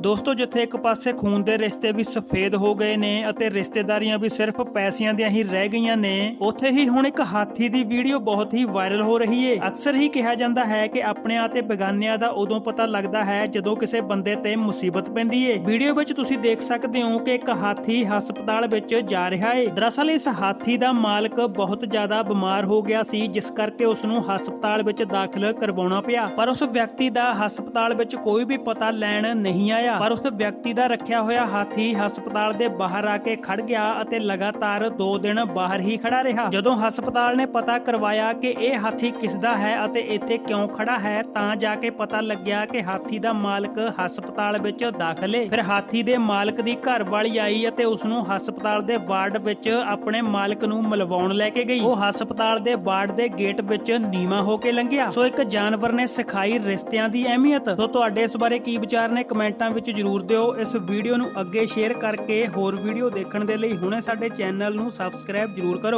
ਦੋਸਤੋ, ਜਿੱਥੇ ਇੱਕ ਪਾਸੇ ਖੂਨ ਦੇ ਰਿਸ਼ਤੇ ਵੀ ਸਫੇਦ ਹੋ ਗਏ ਨੇ ਅਤੇ ਰਿਸ਼ਤੇਦਾਰੀਆਂ ਵੀ ਸਿਰਫ ਪੈਸਿਆਂ ਦੀਆਂ ਹੀ ਰਹਿ ਗਈਆਂ ਨੇ, ਉੱਥੇ ਹੀ ਹੁਣ ਇੱਕ ਹਾਥੀ ਦੀ ਵੀਡੀਓ ਬਹੁਤ ਹੀ ਵਾਇਰਲ ਹੋ ਰਹੀ ਏ। ਅਕਸਰ ਹੀ ਕਿਹਾ ਜਾਂਦਾ ਹੈ ਕਿ ਆਪਣਿਆਂ ਤੇ ਬੇਗਾਨਿਆਂ ਦਾ ਉਦੋਂ ਪਤਾ ਲੱਗਦਾ ਹੈ ਜਦੋਂ ਕਿਸੇ ਬੰਦੇ ਤੇ ਮੁਸੀਬਤ ਪੈਂਦੀ ਏ। ਵੀਡੀਓ ਵਿੱਚ ਤੁਸੀਂ ਦੇਖ ਸਕਦੇ ਹੋ ਕਿ ਇੱਕ ਹਾਥੀ ਹਸਪਤਾਲ ਵਿੱਚ ਜਾ ਰਿਹਾ ਏ। ਦਰਅਸਲ ਇਸ ਹਾਥੀ ਦਾ ਮਾਲਕ ਬਹੁਤ ਜ਼ਿਆਦਾ ਬਿਮਾਰ ਹੋ ਗਿਆ ਸੀ, ਜਿਸ ਕਰਕੇ ਉਸ ਨੂੰ ਹਸਪਤਾਲ ਵਿੱਚ ਦਾਖਲ ਕਰਵਾਉਣਾ ਪਿਆ। ਪਰ ਉਸ ਵਿਅਕਤੀ ਦਾ ਹਸਪਤਾਲ ਵਿੱਚ ਕੋਈ ਵੀ ਪਤਾ ਲੈਣ ਨਹੀਂ ਆਇਆ। ਪਰ ਉਸ ਵਿਅਕਤੀ ਦਾ ਰੱਖਿਆ ਹੋਇਆ ਹਾਥੀ ਹਸਪਤਾਲ ਦੇ ਬਾਹਰ ਆ ਕੇ ਖੜ ਗਿਆ ਅਤੇ ਲਗਾਤਾਰ 2 ਦਿਨ ਬਾਹਰ ਹੀ ਖੜਾ ਰਿਹਾ। ਜਦੋਂ ਹਸਪਤਾਲ ਨੇ ਪਤਾ ਕਰਵਾਇਆ ਕਿ ਇਹ ਹਾਥੀ ਕਿਸ ਦਾ ਹੈ ਅਤੇ ਇੱਥੇ ਕਿਉਂ ਖੜਾ ਹੈ, ਤਾਂ ਜਾ ਕੇ ਪਤਾ ਲੱਗਿਆ ਕਿ ਹਾਥੀ ਦਾ ਮਾਲਕ ਹਸਪਤਾਲ ਵਿੱਚ ਦਾਖਲ ਹੈ ਫਿਰ ਹਾਥੀ ਦੇ ਮਾਲਕ ਦੀ ਘਰ ਵਾਲੀ ਆਈ ਅਤੇ ਉਸ ਨੂੰ ਹਸਪਤਾਲ ਦੇ ਵਾਰਡ ਵਿੱਚ ਆਪਣੇ ਮਾਲਕ ਨੂੰ ਮਿਲਵਾਉਣ ਲੈ ਕੇ ਗਈ। ਉਹ ਹਸਪਤਾਲ ਦੇ ਵਾਰਡ ਦੇ ਗੇਟ ਵਿੱਚ ਨੀਵਾ ਹੋ ਕੇ ਲੰਘਿਆ। ਸੋ ਇੱਕ ਜਾਨਵਰ ਨੇ ਸਿਖਾਈ ਰਿਸ਼ਤਿਆਂ ਦੀ ਅਹਿਮੀਅਤ। ਸੋ ਤੁਹਾਡੇ ਇਸ ਬਾਰੇ ਕੀ ਵਿਚਾਰ ਨੇ ਕਮੈਂਟਾਂ ਵਿੱਚ ਜਰੂਰ ਦਿਓ। ਇਸ ਵੀਡੀਓ ਨੂੰ ਅੱਗੇ ਸ਼ੇਅਰ ਕਰਕੇ ਹੋਰ ਵੀਡੀਓ ਦੇਖਣ ਦੇ ਲਈ ਹੁਣੇ ਸਾਡੇ ਚੈਨਲ ਨੂੰ ਸਬਸਕ੍ਰਾਈਬ ਜਰੂਰ ਕਰੋ।